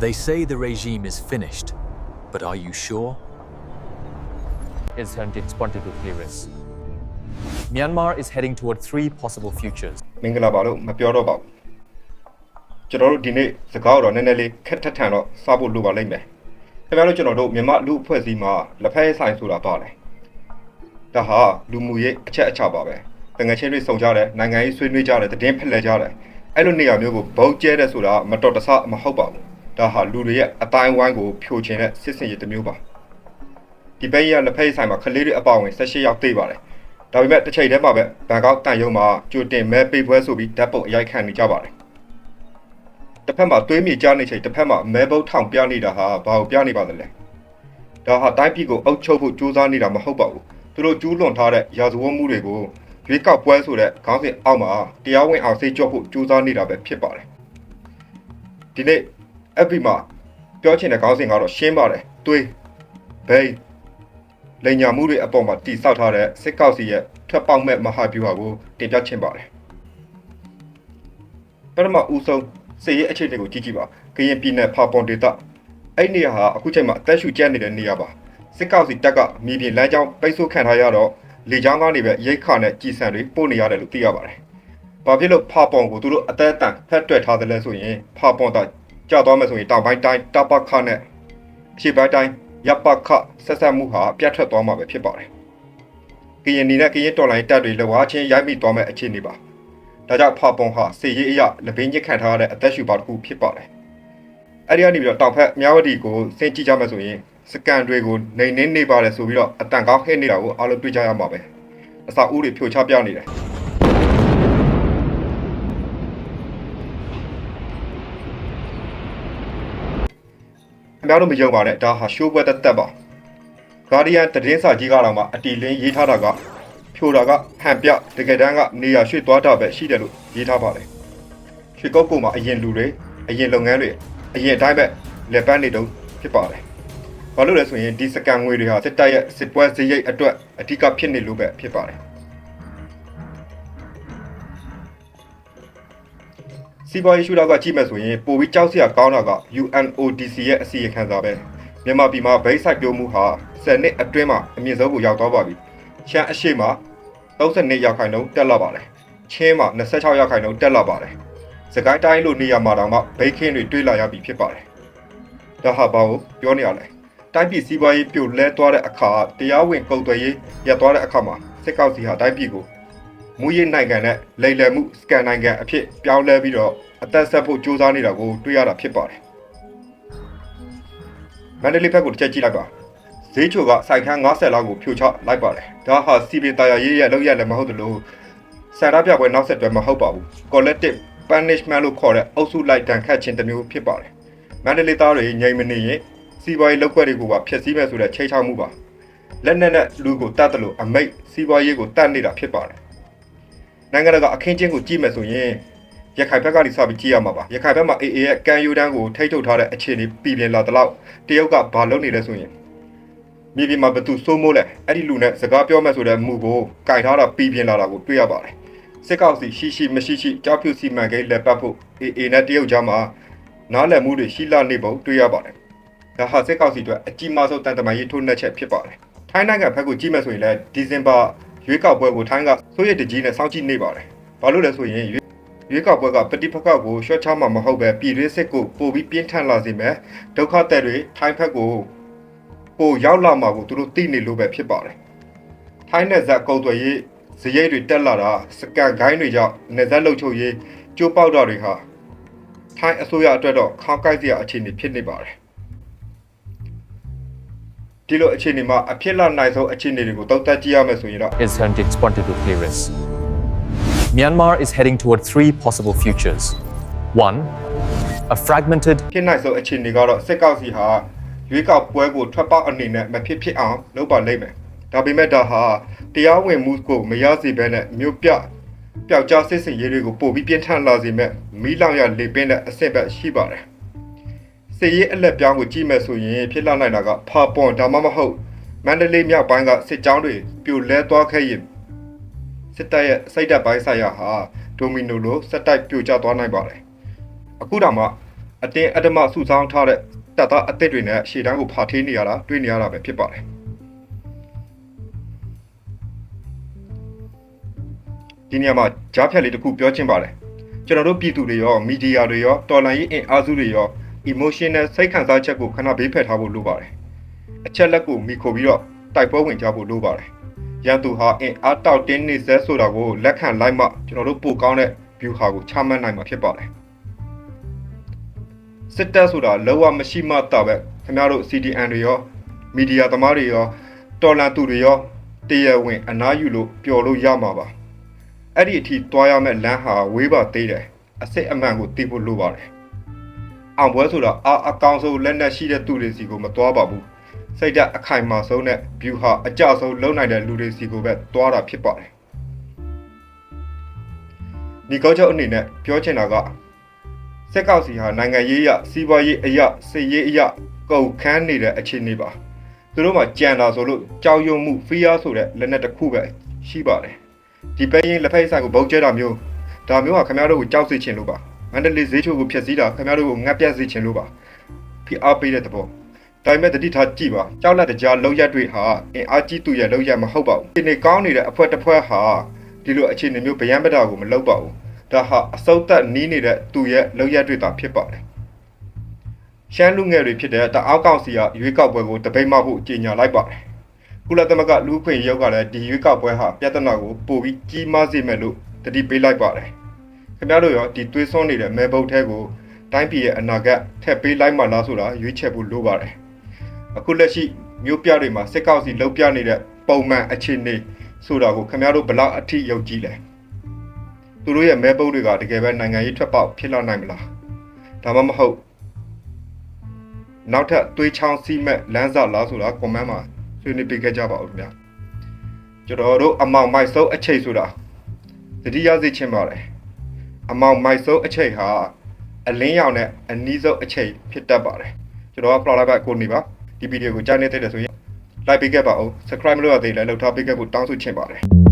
They say the regime is finished, but are you sure? is turned its quantitative clearance. Myanmar is heading toward three possible futures. မင်္ဂလာပါလို့မပြောတော့ပါဘူးကျွန်တော်တို့ဒီနေ့စကားတော့နည်းနည်းလေးခက်ထက်ထန်တော့စဖို့လိုပါလိမ့်မယ်ခင်ဗျားတို့ကျွန်တော်တို့မြန်မာလူအဖွဲ့အစည်းမှာလက်ဖက်ဆိုင်ဆိုတာပါလေဒါဟာလူမှုရေးအချက်အချပါပဲတငယ်ချင်းတွေစုံကြတယ်နိုင်ငံရေးဆွေးနွေးကြတယ်သတင်းဖက်လှယ်ကြတယ်အဲ့လိုနေရာမျိုးကိုဘုံကျဲတဲ့ဆိုတာမတော်တဆမဟုတ်ပါဘူး ဒါဟာလူတွေရဲ့အတိုင်းဝိုင်းကိုဖြိုချင်တဲ့စစ်စင်ရေးတစ်မျိုးပါဒီဘက်ရလက်ဖက်ဆိုင်မှာကလေးတွေအပါဝင်18ယောက်သိပါတယ်ဒါပေမဲ့တစ်ချိန်တည်းမှာပဲဘန်ကောက်တန်ရုံမှာကြိုတင်မဲပေးပွဲဆိုပြီးဓာတ်ပုံအရိုက်ခံနေကြပါတယ်တစ်ဖက်မှာသွေးမြေကြားနေချိန်တစ်ဖက်မှာမဲဘုတ်ထောင်ပြနေတာဟာဘာကိုပြနေပါသလဲဒါဟာတိုင်းပြည်ကိုအုပ်ချုပ်ဖို့ကြိုးစားနေတာမဟုတ်ပါဘူးသူတို့ကျူးလွန်ထားတဲ့ရာဇဝတ်မှုတွေကိုရွေးကောက်ပွဲဆိုတဲ့ခေါင်းစဉ်အောက်မှာတရားဝင်အောင်စိတ်ကြော့ဖို့ကြိုးစားနေတာပဲဖြစ်ပါတယ်ဒီနေ့ FB မှာပြောချင်တဲ့ခေါင်းစဉ်ကတော့ရှင်းပါတယ်သွေးဘိန်းလိန်ညာမှုတွေအပေါ်မှာတိဆောက်ထားတဲ့စစ်ကောက်စီရဲ့ထွက်ပေါက်မဲ့မဟာဗျူဟာကိုတင်ပြချင်ပါတယ်ပထမဦးဆုံးစစ်ရေးအခြေအနေကိုကြည့်ကြည့်ပါကရင်ပြည်နယ်ဖာပွန်ဒေသအဲ့နေရာဟာအခုချိန်မှာအသက်ရှူကျက်နေတဲ့နေရာပါစစ်ကောက်စီတပ်ကမြေပြင်လမ်းကြောင်းပိတ်ဆို့ခံထားရတော့လေကြောင်းကနေပဲရိတ်ခါနဲ့ကြီးစံတွေပို့နေရတယ်လို့သိရပါတယ်ဘာဖြစ်လို့ဖာပွန်ကိုသူတို့အသက်အတန်ဖက်တွက်ထားတယ်လဲဆိုရင်ဖာပွန်က ကြောက်သွားမယ်ဆိုရင်တောင်ပိုင်းတိုင်းတပခနဲ့အရှေ့ပိုင်းတိုင်းရပ်ပခဆက်ဆက်မှုဟာပြတ်ထွက်သွားမှာပဲဖြစ်ပါတယ်။ကရင်နီနဲ့ကရင်တော်လိုင်းတပ်တွေလောအားချင်းရိုက်မိသွားမဲ့အခြေအနေပါ။ဒါကြောင့်ဖာပွန်ဟာစေရေးအရလပင်းညစ်ခံထားရတဲ့အသက်ရှူပါတစ်ခုဖြစ်ပါတယ်။အဲဒီကနေပြီးတော့တောင်ဖက်မြဝတီကိုဆင်းကြည့်ကြမယ်ဆိုရင်စကန်တွေကိုနေနေနေပါတယ်ဆိုပြီးတော့အတန်ကောင်းဟဲ့နေတာကိုအားလုံးတွေ့ကြရမှာပဲ။အစာဦးတွေဖြိုချပြနေတယ်။ ခင်ဗျားတို့မယုံပါနဲ့ဒါဟာရှိုးပွဲတက်တက်ပါဂါဒီယန်သတင်းစာကြီးကတော့မှအတီလင်းရေးထားတာကဖြိုတာကဟန်ပြတကယ်တမ်းကနေရာရွှေ့သွားတာပဲရှိတယ်လို့ရေးထားပါတယ်ရွှေကုတ်ကုတ်မှာအရင်လူတွေအရင်လုပ်ငန်းတွေအရင်အတိုင်းပဲလက်ပန်းနေတုံးဖြစ်ပါတယ်ဘာလို့လဲဆိုရင်ဒီစကန်ငွေတွေဟာစစ်တပ်ရဲ့စစ်ပွဲစရိတ်အတွက်အဓိကဖြစ်နေလို့ပဲဖြစ်ပါတယ် စီးပွားရေးရှုထောင့်ကကြည့်မယ်ဆိုရင်ပိုပြီးကြောက်စရာကောင်းတာက UNODC ရဲ့အစီအခံစာပဲမြန်မာပြည်မှာဗိတ်ဆိုင်ပြိုးမှုဟာ10နှစ်အတွင်းမှာအမြင့်ဆုံးကိုရောက်သွားပါပြီရှမ်းအရှိမှာ32ရာခိုင်နှုန်းတက်လာပါတယ်ချင်းမှာ26ရာခိုင်နှုန်းတက်လာပါတယ်စကိုင်းတိုင်းလိုနေရာမှာတောင်မှဗိတ်ခင်းတွေတွေးလာရပြီဖြစ်ပါတယ်ဒါဟာဘာကိုပြောနေရလဲတိုင်းပြည်စီးပွားရေးပြိုလဲသွားတဲ့အခါတရားဝင်ကုန်သွယ်ရေးရပ်သွားတဲ့အခါမှာစစ်ကောက်စီဟာတိုင်းပြည်ကို မူရင်းနိုင်ငံနဲ့လိမ်လည်မှုစကန်နိုင်ငံအဖြစ်ပြောင်းလဲပြီးတော့အသက်ဆက်ဖို့ကြိုးစားနေတာကိုတွေ့ရတာဖြစ်ပါတယ်။မန္တလေးဘက်ကိုတစ်ချက်ကြည့်လိုက်ပါ။ဈေးချိုကစိုက်ခန်း90လောက်ကိုဖြိုချလိုက်ပါတယ်။ဒါဟာစီပင်တရားရေးရဲ့လောက်ရလည်းမဟုတ်သလိုဆန္ဒပြပွဲနောက်ဆက်တွဲမဟုတ်ပါဘူး။ collective punishment လို့ခေါ်တဲ့အုပ်စုလိုက်တန်ခတ်ခြင်းတစ်မျိုးဖြစ်ပါတယ်။မန္တလေးသားတွေငြိမ်မနေရင်စီးပွားရေးလောက်ွက်တွေကိုပါဖျက်ဆီးမယ်ဆိုတဲ့ချိတ်ချောက်မှုပါ။လက်နက်နဲ့လူကိုတတ်တယ်လို့အမိတ်စီးပွားရေးကိုတတ်နေတာဖြစ်ပါတယ်။ နိုင်ငံတကာအခင်းချင်းကိုကြည့်မယ်ဆိုရင်ရခိုင်ဘက်ကနေစပြီးကြည့်ရမှာပါရခိုင်ဘက်မှာ AA ရဲ့ကန်ယူတန်းကိုထိထုတ်ထားတဲ့အခြေအနေပြည်ပြင်းလာတလောက်တရုတ်ကဘာလုပ်နေလဲဆိုရင်မြေပြင်မှာဘသူစိုးမိုးလဲအဲ့ဒီလူနဲ့စကားပြောမယ်ဆိုတဲ့မူကိုကင်ထားတာပြည်ပြင်းလာတာကိုတွေ့ရပါတယ်စစ်ကောက်စီရှိရှိမရှိရှိကြောက်ဖြူစီမံကိန်းလက်ပတ်ဖို့ AA နဲ့တရုတ်ကြားမှာနားလည်မှုတွေရှိလာနေပုံတွေ့ရပါတယ်ဒါဟာစစ်ကောက်စီအတွက်အကြီးမားဆုံးတန်တမာရေးထိုးနှက်ချက်ဖြစ်ပါတယ်ထိုင်းနိုင်ငံဘက်ကိုကြည့်မယ်ဆိုရင်လည်းဒီဇင်ဘာ ရွေးကောက်ပွဲကိုထိုင်းကစိုးရိမ်တကြီးနဲ့စောင့်ကြည့်နေပါတယ်။ဘာလို့လဲဆိုရင်ရွေးရွေးကောက်ပွဲကပฏิဖက်ကကိုရှော့ချမှာမဟုတ်ပဲပြည်တွင်းစစ်ကိုပိုပြီးပြင်းထန်လာစေမယ်။ဒုက္ခတဲ့တွေထိုင်းဘက်ကိုပိုရောက်လာမှာကိုသူတို့သိနေလို့ပဲဖြစ်ပါတယ်။ထိုင်းနယ်ဇက်ကုန်သွယ်ရေးဇရိတ်တွေတက်လာတာစကန်ဂိုင်းတွေကြောင့်နယ်ဇက်လှုပ်ချုပ်ရေးကျိုးပေါက်တာတွေဟာထိုင်းအစိုးရအတွက်တော့ခေါင်းကိုက်စရာအခြေအနေဖြစ်နေပါတယ်။ ဒီလိုအခြေအနေမှာအဖြစ်လာနိုင်ဆုံးအခြေအနေတွေကိုတောက်တက်ကြည့်ရမယ်ဆိုရင်တော့ is turned its quantitative clearance. Myanmar is heading toward three possible futures. One, a fragmented ဖြစ်နိုင်ဆုံးအခြေအနေကတော့စစ်ကောက်စီဟာရွေးကောက်ပွဲကိုထွက်ပေါက်အနေနဲ့မဖြစ်ဖြစ်အောင်လုပ်ပါလိမ့်မယ်။ဒါပေမဲ့ဒါဟာတရားဝင်မှုကိုမရစေဘဲနဲ့မြို့ပြပျောက်ကြားစစ်စင်ရေးတွေကိုပို့ပြီးပြင်းထန်လာစေမဲ့မီးလောင်ရလေပင်းတဲ့အဆင့်ဘက်ရှိပါတယ်။ စစ်ရေးအလက်ပြောင်းကိုကြည့်မယ်ဆိုရင်ဖြစ်လာနိုင်တာကဖာပွန်ဒါမှမဟုတ်မန္တလေးမြောက်ပိုင်းကစစ်ကြောင်းတွေပြိုလဲသွားခဲ့ရင်စစ်တပ်ရဲ့စိတ်ဓာတ်ပိုင်းဆိုင်ရာဟာဒိုမီနိုလိုစက်တိုက်ပြိုကျသွားနိုင်ပါတယ်။အခုတောင်မှအတင်းအဓမ္မစုဆောင်းထားတဲ့တပ်သားအသစ်တွေနဲ့ရှေ့တန်းကိုဖာထေးနေရတာတွေ့နေရတာပဲဖြစ်ပါတယ်ဒီနေရာမှာကြားဖြတ်လေးတစ်ခုပြောချင်ပါတယ်ကျွန်တော်တို့ပြည်သူတွေရောမီဒီယာတွေရောတော်လှန်ရေးအင်အားစုတွေရော emotional စိတ်ခံစားချက်ကိုခဏဘေးဖယ်ထားဖို့လိုပါတယ်အချက်လက်ကိုမိခိုပြီးတော့တိုက်ပွဲဝင်ကြဖို့လိုပါတယ်ရန်သူဟာအင်အားတောက်တင်းနေစဲဆိုတာကိုလက်ခံလိုက်မှကျွန်တော်တို့ပိုကောင်းတဲ့ view ဟာကိုချမှတ်နိုင်မှာဖြစ်ပါတယ်စစ်တပ်ဆိုတာလောကမရှိမှတာပဲခင်ဗျားတို့ CDN တွေရောမီဒီယာသမားတွေရောတော်လန်သူတွေရောတရားဝင်အနားယူလို့ပျော်လို့ရမှာပါအဲ့ဒီအထိတွားရမယ့်လမ်းဟာဝေးပါသေးတယ်အစစ်အမှန်ကိုသိဖို့လိုပါတယ် အောင်ပွဲဆိုတာအာအကောင်ဆုံးလက်နက်ရှိတဲ့သူတွေစီကိုမတွားပါဘူးစိတ်ဓာတ်အခိုင်အမာဆုံးနဲ့ view ဟာအကြဆုံးလုံနိုင်တဲ့လူတွေစီကိုပဲတွားတာဖြစ်ပါတယ်ဒီကောက်ချက်အနေနဲ့ပြောချင်တာကစက်ကောက်စီဟာနိုင်ငံရေးအရစီးပွားရေးအရစစ်ရေးအရကုန်ခန်းနေတဲ့အခြေအနေပါသူတို့မှကြံတာဆိုလို့ကြောက်ရွံ့မှုဖီးယားဆိုတဲ့လက်နက်တစ်ခုပဲရှိပါတယ်ဒီပဲရင်လက်ဖက်ဆိုင်ကိုဘုတ်ကျဲတာမျိုးဒါမျိုးဟာခင်ဗျားတို့ကိုကြောက်စေချင်လို့ပါ မန္တလေးဈေးချိုကိုဖျက်ဆီးတာခင်ဗျားတို့ကိုငတ်ပြတ်စေချင်လို့ပါဖိအားပေးတဲ့သဘောဒါပေမဲ့တတိထားကြည့်ပါကြောက်လက်တကြားလောက်ရက်တွေဟာအင်အားကြီးသူရဲ့လောက်ရက်မဟုတ်ပါဘူးဒီနေ့ကောင်းနေတဲ့အဖွဲတစ်ဖွဲဟာဒီလိုအခြေအနေမျိုးဗျံပတာကိုမလုပ်ပါဘူးဒါဟာအစုပ်သက်နီးနေတဲ့သူရဲ့လောက်ရက်တွေသာဖြစ်ပါတယ်ရှမ်းလူငယ်တွေဖြစ်တဲ့တအောက်ကောင်စီကရွေးကောက်ပွဲကိုတပိတ်မှဖို့ကြေညာလိုက်ပါတယ်ကုလသမဂ္ဂလူ့အခွင့်အရေးရုပ်ကလည်းဒီရွေးကောက်ပွဲဟာပြဿနာကိုပိုပြီးကြီးမားစေမယ်လို့တတိပေးလိုက်ပါတယ် ခင်ဗျားတို့ရောဒီသွေးစွန်းနေတဲ့မဲဘုတ်ထဲကိုတိုင်းပြည်ရဲ့အနာဂတ်ထည့်ပေးလိုက်မှလားဆိုတာရွေးချယ်ဖို့လိုပါတယ်အခုလက်ရှိမျိုးပြတွေမှာစစ်ကောက်စီလောက်ပြနေတဲ့ပုံမှန်အခြေအနေဆိုတာကိုခင်ဗျားတို့ဘလောက်အထိယုံကြည်လဲသူတို့ရဲ့မဲပုတ်တွေကတကယ်ပဲနိုင်ငံရေးထွက်ပေါက်ဖြစ်လာနိုင်မလားဒါမှမဟုတ်နောက်ထပ်သွေးချောင်းစီးမဲ့လမ်းစာလားဆိုတာ comment မှာဆွေးနွေးပေးခဲ့ကြပါဦးခင်ဗျာကျွန်တော်တို့အမောင်မိုက်ဆုံးအချိန်ဆိုတာသတိရစေချင်ပါတယ် အမောင်မိုက်ဆုံးအချိန်ဟာအလင်းရောင်နဲ့အနီးဆုံးအချိန်ဖြစ်တတ်ပါတယ်ကျွန်တော်က flower ဘက်ကိုနေပါဒီဗီဒီယိုကိုကြားနေတဲ့ဆိုရင် like ပေးခဲ့ပါဦး subscribe မလုပ်ရသေးလည်းလုပ်ထားပေးခဲ့ဖို့တောင်းဆိုချင်ပါတယ်